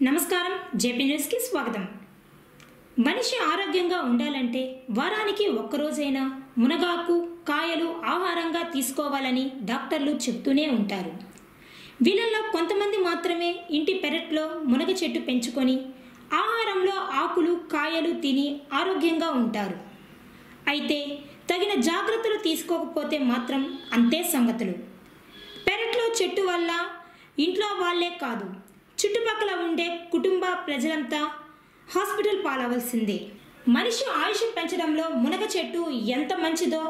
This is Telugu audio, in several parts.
నమస్కారం జేపీ న్యూస్కి స్వాగతం. మనిషి ఆరోగ్యంగా ఉండాలంటే వారానికి ఒక్కరోజైనా మునగాకు కాయలు ఆహారంగా తీసుకోవాలని డాక్టర్లు చెప్తూనే ఉంటారు. వీళ్ళల్లో కొంతమంది మాత్రమే ఇంటి పెరట్లో మునగ చెట్టు పెంచుకొని ఆహారంలో ఆకులు కాయలు తిని ఆరోగ్యంగా ఉంటారు. అయితే తగిన జాగ్రత్తలు తీసుకోకపోతే మాత్రం అంతే సంగతులు. పెరట్లో చెట్టు వల్ల ఇంట్లో వాళ్ళే కాదు చుట్టుపక్కల ఉండే కుటుంబ ప్రజలంతా హాస్పిటల్ పాలవలసిందే. మనిషి ఆయుష్ పెంచడంలో మునగ చెట్టు ఎంత మంచిదో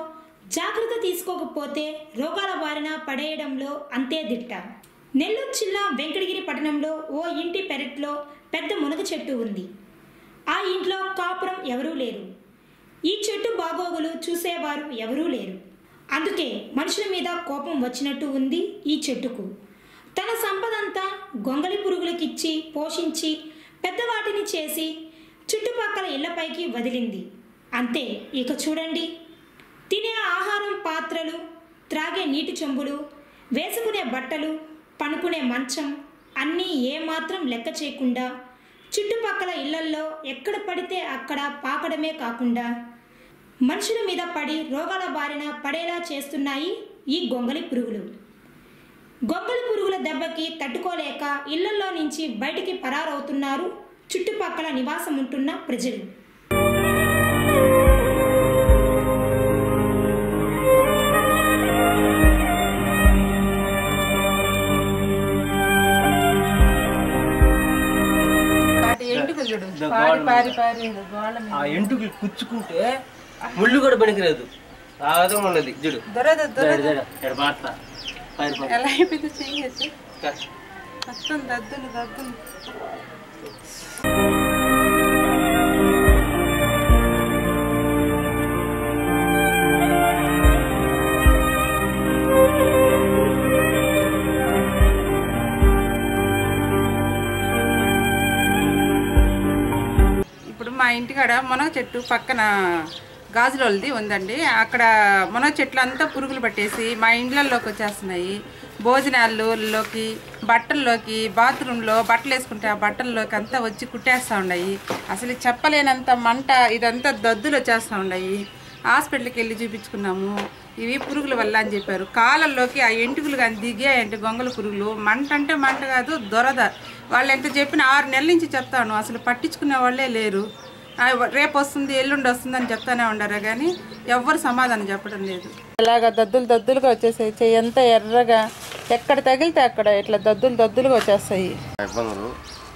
జాగ్రత్త తీసుకోకపోతే రోగాల బారిన పడేయడంలో అంతే దిట్ట. నెల్లూరు జిల్లా వెంకటగిరి పట్టణంలో ఓ ఇంటి పెరట్లో పెద్ద మునగ చెట్టు ఉంది. ఆ ఇంట్లో కాపురం ఎవరూ లేరు. ఈ చెట్టు బాగోగులు చూసేవారు ఎవరూ లేరు. అందుకే మనుషుల మీద కోపం వచ్చినట్టు ఉంది ఈ చెట్టుకు. తన సంపదంతా గొంగళి పురుగులకిచ్చి పోషించి పెద్దవాటిని చేసి చుట్టుపక్కల ఇళ్ళపైకి వదిలింది. అంతే ఇక చూడండి. తినే ఆహారం పాత్రలు త్రాగే నీటి చెంబులు వేసుకునే బట్టలు పనుకునే మంచం అన్నీ ఏమాత్రం లెక్క చేయకుండా చుట్టుపక్కల ఇళ్ళల్లో ఎక్కడ పడితే అక్కడ పాకడమే కాకుండా మనుషుల మీద పడి రోగాల బారిన పడేలా చేస్తున్నాయి ఈ గొంగలి పురుగులు. గొంగలి పురుగుల దెబ్బకి తట్టుకోలేక ఇళ్ళలో నుంచి బయటికి పరారవుతున్నారు. చుట్టుపక్కల నివాసం ఉంటున్న ప్రజలు. ఎంటుకలు ఎంటుకి కుచ్చుకుంటే ముళ్ళు కూడా పనికిరాదు. ఆ విధంగా ఉన్నది. చూడు. దొరద దొర ఎలా అయిపోయింది చెయ్యచ్చు. మొత్తం దద్దులు దద్దులు. ఇప్పుడు మా ఇంటికాడ మునగ చెట్టు పక్కన గాజులది ఉందండి. అక్కడ మునగ చెట్లు అంతా పురుగులు పట్టేసి మా ఇండ్లలోకి వచ్చేస్తున్నాయి. భోజనాల్లోకి బట్టల్లోకి బాత్రూంలో బట్టలు వేసుకుంటే ఆ బట్టల్లోకి అంతా వచ్చి కుట్టేస్తూ ఉన్నాయి. అసలు చెప్పలేనంత మంట ఇదంతా దద్దులు వచ్చేస్తూ ఉన్నాయి. హాస్పిటల్కి వెళ్ళి చూపించుకున్నాము. ఇవి పురుగుల వల్ల అని చెప్పారు. కాలంలోకి ఆ ఎంటుకలు కానీ దిగాయంటే గొంగల పురుగులు. మంట అంటే మంట కాదు దొరద. వాళ్ళు ఎంత చెప్పిన ఆరు నెలల నుంచి చెప్తాను. అసలు పట్టించుకునే వాళ్ళే లేరు. రేపు వస్తుంది ఎల్లుండి వస్తుంది అని చెప్తానే ఉండరు కానీ ఎవ్వరు సమాధానం చెప్పడం లేదు. ఇలాగ దద్దులు దద్దులుగా వచ్చేసాయి చెయ్యి అంతా ఎర్రగా ఎక్కడ తగిలితే అక్కడ ఇట్లా దద్దులు దద్దులుగా వచ్చేస్తాయి. ఇబ్బందులు.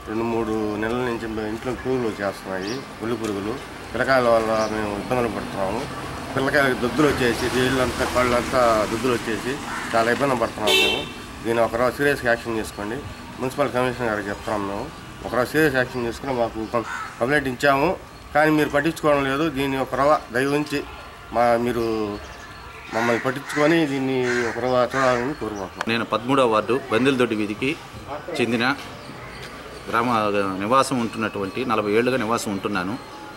రెండు మూడు నెలల నుంచి ఇంట్లో పురుగులు వచ్చేస్తున్నాయి ఉల్లి పురుగులు. పిల్లకాయల వల్ల మేము ఇబ్బందులు పడుతున్నాము. పిల్లకాయలకు దద్దులు వచ్చేసి నీళ్ళంతా కళ్ళంతా దద్దులు వచ్చేసి చాలా ఇబ్బంది పడుతున్నాము మేము. దీన్ని ఒకరోజు సీరియస్గా యాక్షన్ చేసుకోండి. మున్సిపల్ కమిషనర్ గారికి చెప్తున్నాం మేము. ఒకరోజు సీరియస్ యాక్షన్ చేసుకుని మాకు కంప్లైంట్ ఇచ్చాము. కానీ మీరు పట్టించుకోవడం లేదు. దీన్ని ఒక రవ దయ మా మీరు మమ్మల్ని పట్టించుకొని దీన్ని ఒక రవ చూడాలని కోరుకుంటున్నాను నేను పదమూడవ వార్డు బందిలదొడ్డి వీధికి చెందిన గ్రామ నివాసం ఉంటున్నటువంటి నలభై ఏళ్ళుగా నివాసం ఉంటున్నాను.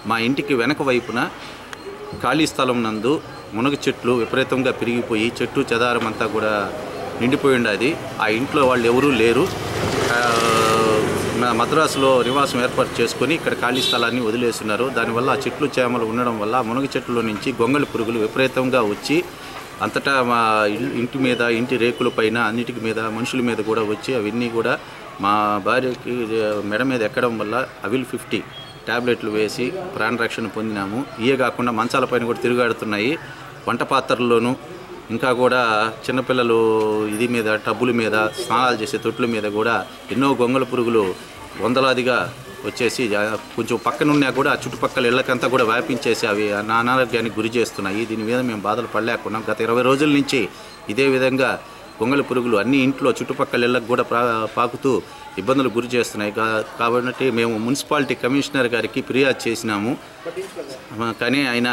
మా ఇంటికి వెనక వైపున ఖాళీ స్థలం నందు మునగ చెట్లు విపరీతంగా పెరిగిపోయి చెట్టు చెదారం అంతా కూడా నిండిపోయి ఉండేది. ఆ ఇంట్లో వాళ్ళు ఎవరూ లేరు. మద్రాసులో నివాసం ఏర్పాటు చేసుకొని ఇక్కడ ఖాళీ స్థలాన్ని వదిలేస్తున్నారు. దానివల్ల ఆ చెట్లు చేమలు ఉండడం వల్ల మునగ చెట్ల నుంచి గొంగళి పురుగులు విపరీతంగా వచ్చి అంతటా మా ఇంటి మీద ఇంటి రేకుల పైన అన్నిటి మీద మనుషుల మీద కూడా వచ్చి అవన్నీ కూడా మా భార్యకి మెడ మీద ఎక్కడం వల్ల అవిల్ ఫిఫ్టీ ట్యాబ్లెట్లు వేసి ప్రాణరక్షణ పొందినాము. ఇయే కాకుండా మంచాల పైన కూడా తిరుగాడుతున్నాయి. వంట పాత్రల్లోనూ ఇంకా కూడా చిన్నపిల్లలు ఇది మీద టబ్బుల మీద స్నానాలు చేసే తొట్ల మీద కూడా ఎన్నో గొంగళ పురుగులు వందలాదిగా వచ్చేసి కొంచెం పక్కనున్నా కూడా ఆ చుట్టుపక్కల ఇళ్ళకంతా కూడా వ్యాపించేసి అవి నా అనారోగ్యానికి గురి చేస్తున్నాయి. దీని మీద మేము బాధలు పడలేకున్నాం. గత ఇరవై రోజుల నుంచి ఇదే విధంగా గొంగళ పురుగులు అన్ని ఇంట్లో చుట్టుపక్కల ఇళ్ళకు కూడా పాకుతూ ఇబ్బందులు గురి చేస్తున్నాయి. కాబట్టి మేము మున్సిపాలిటీ కమిషనర్ గారికి ఫిర్యాదు చేసినాము. కానీ ఆయన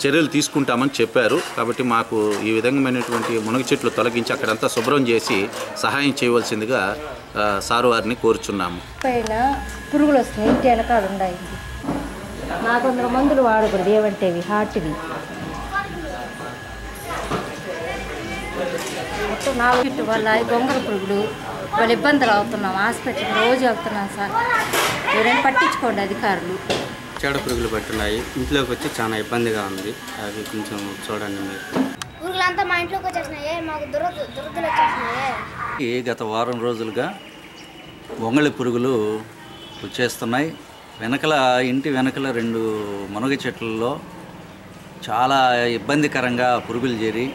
చర్యలు తీసుకుంటామని చెప్పారు. కాబట్టి మాకు ఈ విధంగామైనటువంటి మునగ చెట్లు తొలగించి అక్కడంతా శుభ్రం చేసి సహాయం చేయవలసిందిగా సారు వారిని కోరుచున్నాము. పైన పురుగులు వస్తున్నాయి. ఇంటి వెనకాల ఉన్నాయి. నాలుగు వందల మందులు వాడకూడదు ఏమంటే హార్ట్వి మొత్తం నాలుగు ఇటు వల్ల ఈ పురుగులు వాళ్ళు ఇబ్బందులు అవుతున్నాం. హాస్పిటల్ రోజు వెళ్తున్నాం సార్. ఎవరైనా పట్టించుకోండి అధికారులు. చెడ పురుగులు పట్టున్నాయి. ఇంట్లోకి వచ్చి చాలా ఇబ్బందిగా ఉంది. అవి కొంచెం చూడండి మీరు. పురుగులంతా మా ఇంట్లోకి వచ్చేసినాయి మాకు దురద దురదలు వచ్చేసినాయి. ఈ గత వారం రోజులుగా వంగళి పురుగులు వచ్చేస్తున్నాయి. వెనకల ఇంటి వెనకల రెండు మునగ చెట్లలో చాలా ఇబ్బందికరంగా పురుగులు చేరి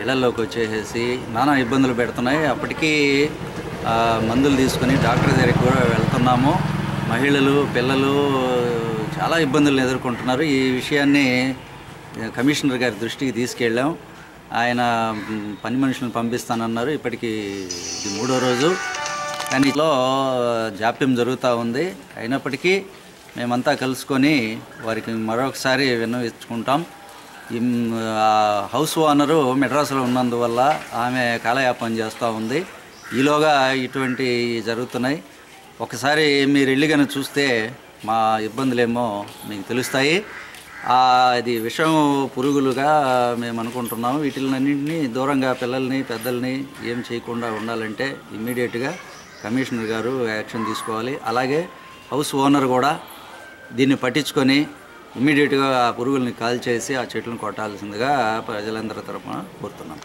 ఇళ్ళలోకి వచ్చేసేసి నానా ఇబ్బందులు పెడుతున్నాయి. అప్పటికీ ఆ, మందులు తీసుకొని డాక్టర్ దగ్గరికి కూడా వెళ్తున్నాము. మహిళలు పిల్లలు చాలా ఇబ్బందులు ఎదుర్కొంటున్నారు. ఈ విషయాన్ని కమిషనర్ గారి దృష్టికి తీసుకెళ్ళాం. ఆయన పని మనుషులను పంపిస్తానన్నారు. ఇప్పటికి ఇది మూడో రోజు. కానీ ఇంట్లో జాప్యం జరుగుతూ ఉంది. అయినప్పటికీ మేమంతా కలుసుకొని వారికి మరొకసారి విన్నవించుకుంటాం. ఈ హౌస్ ఓనరు మెడ్రాస్లో ఉన్నందువల్ల ఆమె కాలయాపన చేస్తూ ఉంది. ఈలోగా ఇటువంటి జరుగుతున్నాయి. ఒకసారి మీరు వెళ్ళి కనుక చూస్తే మా ఇబ్బందులేమో మీకు తెలుస్తాయి. అది విషం పురుగులుగా మేము అనుకుంటున్నాము. వీటిలన్నింటినీ దూరంగా పిల్లల్ని పెద్దల్ని ఏం చేయకుండా ఉండాలంటే ఇమ్మీడియట్గా కమిషనర్ గారు యాక్షన్ తీసుకోవాలి. అలాగే హౌస్ ఓనర్ కూడా దీన్ని పట్టించుకొని ఇమ్మీడియట్గా ఆ పురుగుల్ని కాల్చేసి ఆ చెట్లను కొట్టాల్సిందిగా ప్రజలందరి తరఫున కోరుతున్నాం.